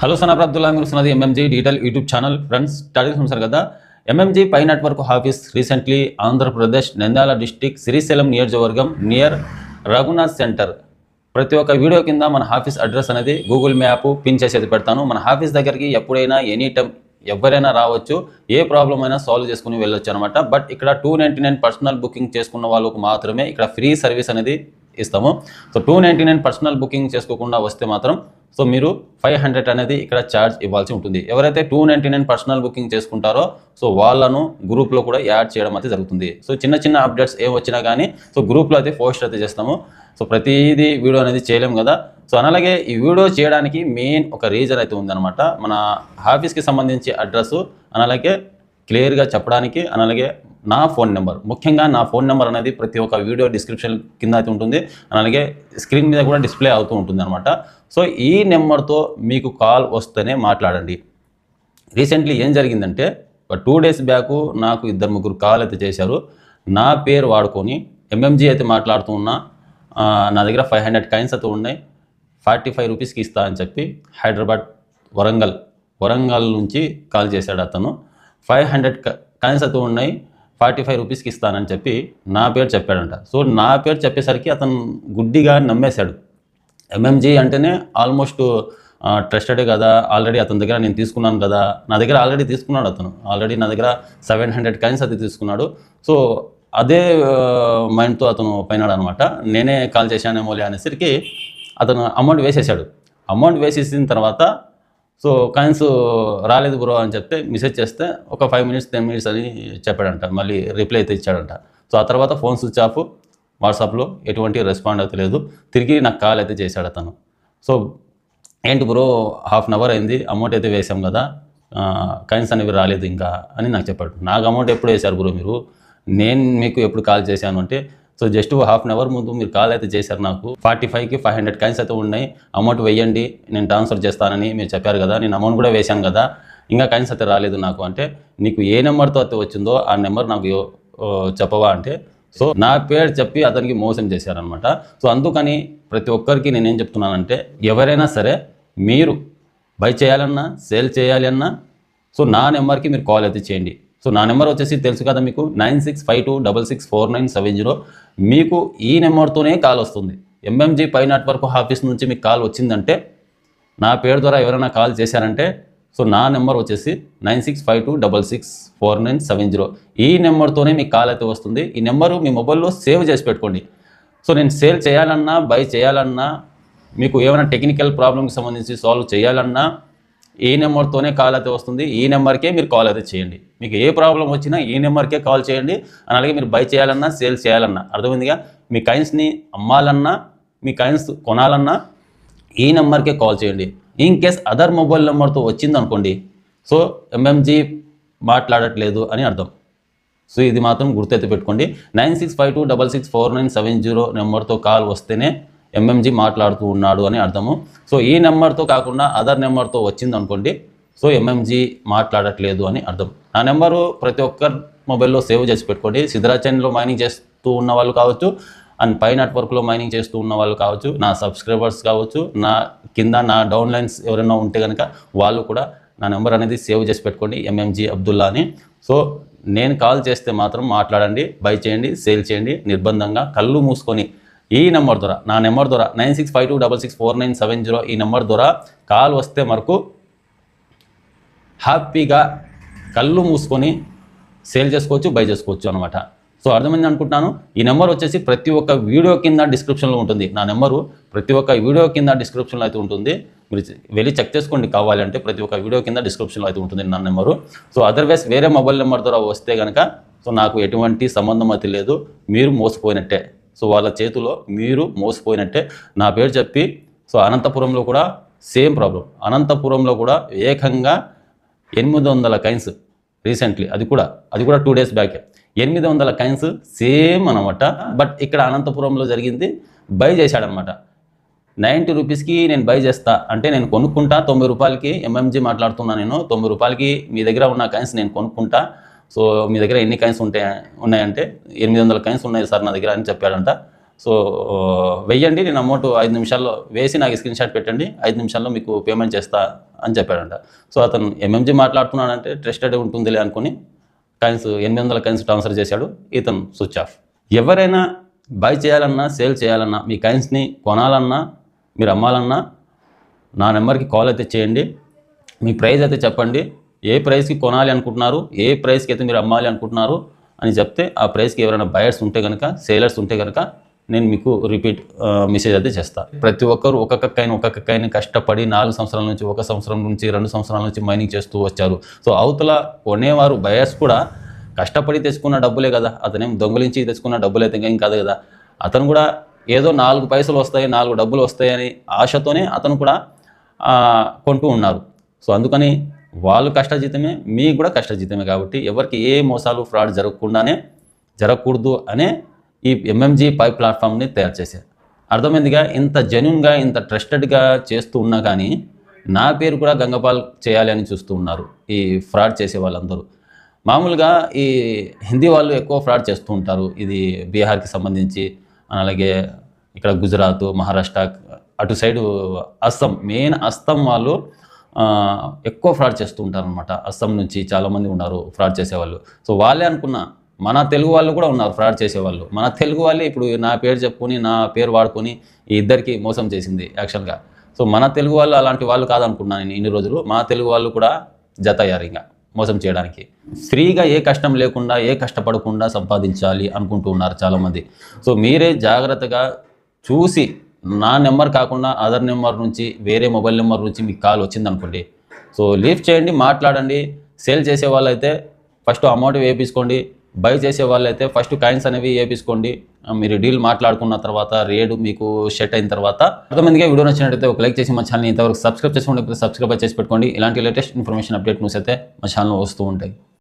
Hello సనాబ్ Abdullah మీరు MMG digital YouTube channel friends starting చూసారు కదా. MMG pi network office recently Andhra Pradesh Nandyal district Srisailam నియోజకవర్గం near Raghunath centre ప్రతి ఒక్క video కింద మన ఆఫీస్ అడ్రస్ అనేది గూగుల్ మ్యాప్ పిన్ చేసేది పెడతాను. మన ఆఫీస్ దగ్గరికి ఎప్పుడైనా ఎనీ టైం ఎవరైనా రావచ్చు. ఏ ప్రాబ్లం అయినా సాల్వ్ చేసుకుని వెళ్ళొచ్చు అనమాట బట్ ఇక్కడ two ninety nine personal booking చేసుకున్న వాళ్ళకు మాత్రమే ఇక్కడ ఫ్రీ సర్వీస్ అనేది ఇస్తాము. So two ninety nine personal booking చేసుకోకుండా వస్తే మాత్రం సో మీరు ఫైవ్ హండ్రెడ్ అనేది ఇక్కడ ఛార్జ్ ఇవ్వాల్సి ఉంటుంది. ఎవరైతే two ninety nine personal booking చేసుకుంటారో సో వాళ్ళను గ్రూప్లో కూడా యాడ్ చేయడం అయితే జరుగుతుంది. సో చిన్న చిన్న అప్డేట్స్ ఏం వచ్చినా కానీ సో గ్రూప్లో అయితే పోస్ట్ అయితే చేస్తాము. సో ప్రతిదీ వీడియో అనేది చేయలేము కదా. సో అలాగే ఈ వీడియో చేయడానికి మెయిన్ ఒక రీజన్ అయితే ఉందన్నమాట. మన ఆఫీస్కి సంబంధించి అడ్రస్ అలాగే క్లియర్గా చెప్పడానికి అలాగే నా ఫోన్ నెంబర్ ముఖ్యంగా నా ఫోన్ నెంబర్ అనేది ప్రతి ఒక్క వీడియో డిస్క్రిప్షన్ కింద అయితే ఉంటుంది. అలాగే స్క్రీన్ మీద కూడా డిస్ప్లే అవుతూ ఉంటుంది అనమాట సో ఈ నెంబర్తో మీకు కాల్ వస్తేనే మాట్లాడండి. రీసెంట్లీ ఏం జరిగిందంటే ఒక టూ డేస్ బ్యాక్ నాకు ఇద్దరు ముగ్గురు కాల్ అయితే చేశారు. నా పేరు వాడుకొని ఎంఎంజీ అయితే మాట్లాడుతూ ఉన్నా నా దగ్గర ఫైవ్ హండ్రెడ్ కాయిన్స్ అయితే ఉన్నాయి. ఫార్టీ ఫైవ్ రూపీస్కి ఇస్తా అని చెప్పి హైదరాబాద్ వరంగల్ వరంగల్ నుంచి కాల్ చేశాడు అతను. ఫైవ్ హండ్రెడ్ కాయిన్స్ అయితే ఉన్నాయి ఫార్టీ ఫైవ్ రూపీస్కి ఇస్తానని చెప్పి నా పేరు చెప్పాడంట. సో నా పేరు చెప్పేసరికి అతను గుడ్డిగా నమ్మేశాడు. ఎంఎంజీ అంటేనే ఆల్మోస్ట్ ట్రస్టెడ్ కదా ఆల్రెడీ అతని దగ్గర నేను తీసుకున్నాను కదా నా దగ్గర ఆల్రెడీ తీసుకున్నాడు అతను. ఆల్రెడీ నా దగ్గర సెవెన్ హండ్రెడ్ కాయిన్స్ అది తీసుకున్నాడు. సో అదే మైండ్తో అతను పోయినాడు అనమాట నేనే కాల్ చేశానేమోలే అనేసరికి అతను అమౌంట్ వేసేసాడు అమౌంట్ వేసేసిన తర్వాత సో కాయిన్స్ రాలేదు బ్రో అని చెప్తే మెసేజ్ చేస్తే ఒక ఫైవ్ మినిట్స్ టెన్ మినిట్స్ అని చెప్పాడంట. మళ్ళీ రిప్లై అయితే ఇచ్చాడంట. సో ఆ తర్వాత ఫోన్ స్విచ్ ఆఫ్ వాట్సాప్లో ఎటువంటి రెస్పాండ్ అయితే తిరిగి నాకు కాల్ అయితే చేశాడు అతను. సో ఏంటి బ్రో హాఫ్ అన్ అవర్ అయింది అమౌంట్ అయితే వేసాం కదా కాయిన్స్ అనేవి రాలేదు ఇంకా అని నాకు చెప్పాడు. నాకు అమౌంట్ ఎప్పుడు వేశారు బ్రో మీరు? నేను మీకు ఎప్పుడు కాల్ చేశాను అంటే so just half an hour ముందు మీరు కాల్ అయితే చేశారు నాకు. ఫార్టీ ఫైవ్కి ఫైవ్ హండ్రెడ్ కాయిన్స్ అయితే ఉన్నాయి. అమౌంట్ వేయండి నేను ట్రాన్స్ఫర్ చేస్తానని మీరు చెప్పారు కదా నేను అమౌంట్ కూడా వేశాను కదా. ఇంకా కాయిన్స్ అయితే రాలేదు నాకు అంటే నీకు ఏ నెంబర్తో అయితే వచ్చిందో ఆ నెంబర్ నాకు చెప్పవా అంటే సో నా పేరు చెప్పి అతనికి మోసం చేశారనమాట సో అందుకని ప్రతి ఒక్కరికి నేనేం చెప్తున్నానంటే ఎవరైనా సరే మీరు బై చేయాలన్నా సేల్ చేయాలి అన్నా సో నా నెంబర్కి మీరు కాల్ అయితే చేయండి. సో నా నెంబర్ వచ్చేసి తెలుసు కదా మీకు nine six five two double six four nine seven zero. మీకు ఈ నెంబర్తోనే కాల్ వస్తుంది. ఎంఎంజీ పై నెట్వర్క్ ఆఫీస్ నుంచి మీకు కాల్ వచ్చిందంటే నా పేరు ద్వారా ఎవరైనా కాల్ చేశారంటే సో నా నెంబర్ వచ్చేసి nine six five two double six four nine seven zero. ఈ నెంబర్తోనే మీకు కాల్ అయితే వస్తుంది. ఈ నెంబరు మీ మొబైల్లో సేవ్ చేసి పెట్టుకోండి. సో నేను సేల్ చేయాలన్నా బై చేయాలన్నా మీకు ఏమైనా టెక్నికల్ ప్రాబ్లంకి సంబంధించి సాల్వ్ చేయాలన్నా ఈ నెంబర్తోనే కాల్ అయితే వస్తుంది. ఈ నెంబర్కే మీరు కాల్ అయితే చేయండి. మీకు ఏ ప్రాబ్లం వచ్చినా ఈ నెంబర్కే కాల్ చేయండి. అలాగే మీరు బై చేయాలన్నా సేల్ చేయాలన్నా. అర్థమైందిగా? మీ కాయిన్స్ని అమ్మాలన్నా మీ కాయిన్స్ కొనాలన్నా ఈ నెంబర్కే కాల్ చేయండి. ఇన్ కేస్ అదర్ మొబైల్ నెంబర్తో వచ్చింది అనుకోండి సో ఎంఎంజీ మాట్లాడట్లేదు అని అర్థం. సో ఇది మాత్రం గుర్తెత్తి పెట్టుకోండి. Nine six five two double six four nine seven zero నెంబర్తో కాల్ వస్తేనే ఎంఎంజీ మాట్లాడుతూ ఉన్నాడు అని అర్థము. సో ఈ నెంబర్తో కాకుండా అదర్ నెంబర్తో వచ్చింది అనుకోండి సో ఎంఎంజీ మాట్లాడట్లేదు అని అర్థం. నా నెంబరు ప్రతి ఒక్కరు మొబైల్లో సేవ్ చేసి పెట్టుకోండి. సిద్ధరాచన్లో మైనింగ్ చేస్తూ ఉన్న వాళ్ళు కావచ్చు అండ్ పై నెట్వర్క్లో మైనింగ్ చేస్తూ ఉన్న వాళ్ళు కావచ్చు నా సబ్స్క్రైబర్స్ కావచ్చు నా కింద నా డౌన్ లైన్స్ ఎవరైనా ఉంటే కనుక వాళ్ళు కూడా నా నెంబర్ అనేది సేవ్ చేసి పెట్టుకోండి ఎంఎంజీ అబ్దుల్లా అని. సో నేను కాల్ చేస్తే మాత్రం మాట్లాడండి బై చేయండి సేల్ చేయండి నిర్బంధంగా కళ్ళు మూసుకొని ఈ నెంబర్ ద్వారా నా నెంబర్ ద్వారా nine six five two double six four nine seven zero ఈ నెంబర్ ద్వారా కాల్ వస్తే మరకు హ్యాపీగా కళ్ళు మూసుకొని సేల్ చేసుకోవచ్చు బై చేసుకోవచ్చు అనమాట సో అర్థమైంది అనుకుంటున్నాను? ఈ నెంబర్ వచ్చేసి ప్రతి ఒక్క వీడియో కింద డిస్క్రిప్షన్లో ఉంటుంది. నా నెంబరు ప్రతి ఒక్క వీడియో కింద డిస్క్రిప్షన్లో అయితే ఉంటుంది. మీరు వెళ్ళి చెక్ చేసుకోండి కావాలంటే ప్రతి ఒక్క వీడియో కింద డిస్క్రిప్షన్లో అయితే ఉంటుంది నా నెంబరు. సో అదర్వైజ్ వేరే మొబైల్ నెంబర్ ద్వారా వస్తే కనుక సో నాకు ఎటువంటి సంబంధం అయితే లేదు. మీరు మోసపోయినట్టే. సో వాళ్ళ చేతిలో మీరు మోసపోయినట్టే నా పేరు చెప్పి సో అనంతపురంలో కూడా సేమ్ ప్రాబ్లం. అనంతపురంలో కూడా ఏకంగా ఎనిమిది వందల కైన్స్ రీసెంట్లీ అది కూడా అది కూడా టూ డేస్ బ్యాకే ఎనిమిది వందల కైన్స్ సేమ్ అనమాట బట్ ఇక్కడ అనంతపురంలో జరిగింది బై చేశాడనమాట నైంటీ రూపీస్కి నేను బై చేస్తా అంటే నేను కొనుక్కుంటా తొంభై రూపాయలకి ఎంఎంజీ మాట్లాడుతున్నా నేను తొంభై రూపాయలకి మీ దగ్గర ఉన్న కాయిన్స్ నేను కొనుక్కుంటా సో మీ దగ్గర ఎన్ని కాయిన్స్ ఉంటాయి ఉన్నాయంటే ఎనిమిది వందల కాయిన్స్ ఉన్నాయి సార్ నా దగ్గర అని చెప్పాడంట. సో వెయ్యండి నేను అమౌంట్ ఐదు నిమిషాల్లో వేసి నాకు స్క్రీన్ షాట్ పెట్టండి ఐదు నిమిషాల్లో మీకు పేమెంట్ చేస్తా అని చెప్పాడంట. సో అతను ఎంఎంజీ మాట్లాడుతున్నాడంటే ట్రస్టెడ్ ఉంటుందిలే అనుకుని కాయిన్స్ ఎనిమిది వందల కాయిన్స్ ట్రాన్స్ఫర్ చేశాడు ఇతను స్విచ్ ఆఫ్. ఎవరైనా బై చేయాలన్నా సేల్ చేయాలన్నా మీ కాయిన్స్ని కొనాలన్నా మీరు అమ్మాలన్నా నా నెంబర్కి కాల్ అయితే చేయండి మీ ప్రైస్ అయితే చెప్పండి ఏ ప్రైస్కి కొనాలి అనుకుంటున్నారు ఏ ప్రైస్కి అయితే మీరు అమ్మాలి అనుకుంటున్నారు అని చెప్తే ఆ ప్రైస్కి ఎవరైనా బయర్స్ ఉంటే కనుక సేలర్స్ ఉంటే కనుక నేను మీకు రిపీట్ మెసేజ్ అయితే చేస్తా. ప్రతి ఒక్కరు ఒక్కొక్కకైనా కాయిన్ కష్టపడి నాలుగు సంవత్సరాల నుంచి ఒక సంవత్సరం నుంచి రెండు సంవత్సరాల నుంచి మైనింగ్ చేస్తూ వచ్చారు. సో అవతల కొనేవారు బయర్స్ కూడా కష్టపడి తెచ్చుకున్న డబ్బులే కదా. అతనేం దొంగలించి తెచ్చుకున్న డబ్బులు అయితే కదా కాదు కదా. అతను కూడా ఏదో నాలుగు పైసలు వస్తాయి నాలుగు డబ్బులు వస్తాయని ఆశతోనే అతను కూడా కొంటూ ఉన్నారు. సో అందుకని వాళ్ళు కష్టజీతమే మీకు కూడా కష్టజీతమే కాబట్టి ఎవరికి ఏ మోసాలు ఫ్రాడ్ జరగకుండానే జరగకూడదు అనే ఈ ఎంఎంజీ పై ప్లాట్ఫామ్ని తయారు చేశారు. అర్థమైందిగా? ఇంత జెన్యున్గా ఇంత ట్రస్టెడ్గా చేస్తూ ఉన్నా కానీ నా పేరు కూడా గంగపాల్ చేయాలి అని చూస్తూ ఉన్నారు ఈ ఫ్రాడ్ చేసే వాళ్ళందరూ. మామూలుగా ఈ హిందీ వాళ్ళు ఎక్కువ ఫ్రాడ్ చేస్తూ ఉంటారు. ఇది బీహార్కి సంబంధించి అలాగే ఇక్కడ గుజరాత్ మహారాష్ట్ర అటు సైడు అస్సాం మెయిన్ అస్సాం వాళ్ళు ఎక్కువ ఫ్రాడ్ చేస్తూ ఉంటారనమాట అస్సాం నుంచి చాలామంది ఉన్నారు ఫ్రాడ్ చేసేవాళ్ళు. సో వాళ్ళే అనుకున్న మన తెలుగు వాళ్ళు కూడా ఉన్నారు ఫ్రాడ్ చేసేవాళ్ళు. మన తెలుగు వాళ్ళే ఇప్పుడు నా పేరు చెప్పుకొని నా పేరు వాడుకొని ఈ ఇద్దరికి మోసం చేసింది యాక్చువల్గా. సో మన తెలుగు వాళ్ళు అలాంటి వాళ్ళు కాదనుకున్నాను నేను ఇన్ని రోజులు. మా తెలుగు వాళ్ళు కూడా జత అయ్యారు ఇంకా మోసం చేయడానికి. ఫ్రీగా ఏ కష్టం లేకుండా ఏ కష్టపడకుండా సంపాదించాలి అనుకుంటూ ఉన్నారు చాలామంది. సో మీరే జాగ్రత్తగా చూసి నా నెంబర్ కాకుండా అదర్ నెంబర్ నుంచి వేరే మొబైల్ నెంబర్ నుంచి మీకు కాల్ వచ్చింది అనుకోండి సో లీఫ్ చేయండి మాట్లాడండి. సేల్ చేసే వాళ్ళైతే ఫస్ట్ అమౌంట్ వేపించుకోండి బై చేసే వాళ్ళైతే ఫస్ట్ కాయిన్స్ అనేవి వేపించుకోండి మీరు డీల్ మాట్లాడుకున్న తర్వాత రేటు మీకు సెట్ అయిన తర్వాత. కొంతమందిగా వీడియో నచ్చినట్టయితే ఒక లైక్ చేసి మా ఛానల్ ఇంతవరకు సబ్స్క్రైబ్ చేసుకోండి సబ్స్క్రైబ్ చేసి పెట్టుకోండి. ఇలాంటి లేటెస్ట్ ఇన్ఫర్మేషన్ అప్డేట్ న్యూస్ అయితే మా ఛానల్ వస్తూ ఉంటాయి.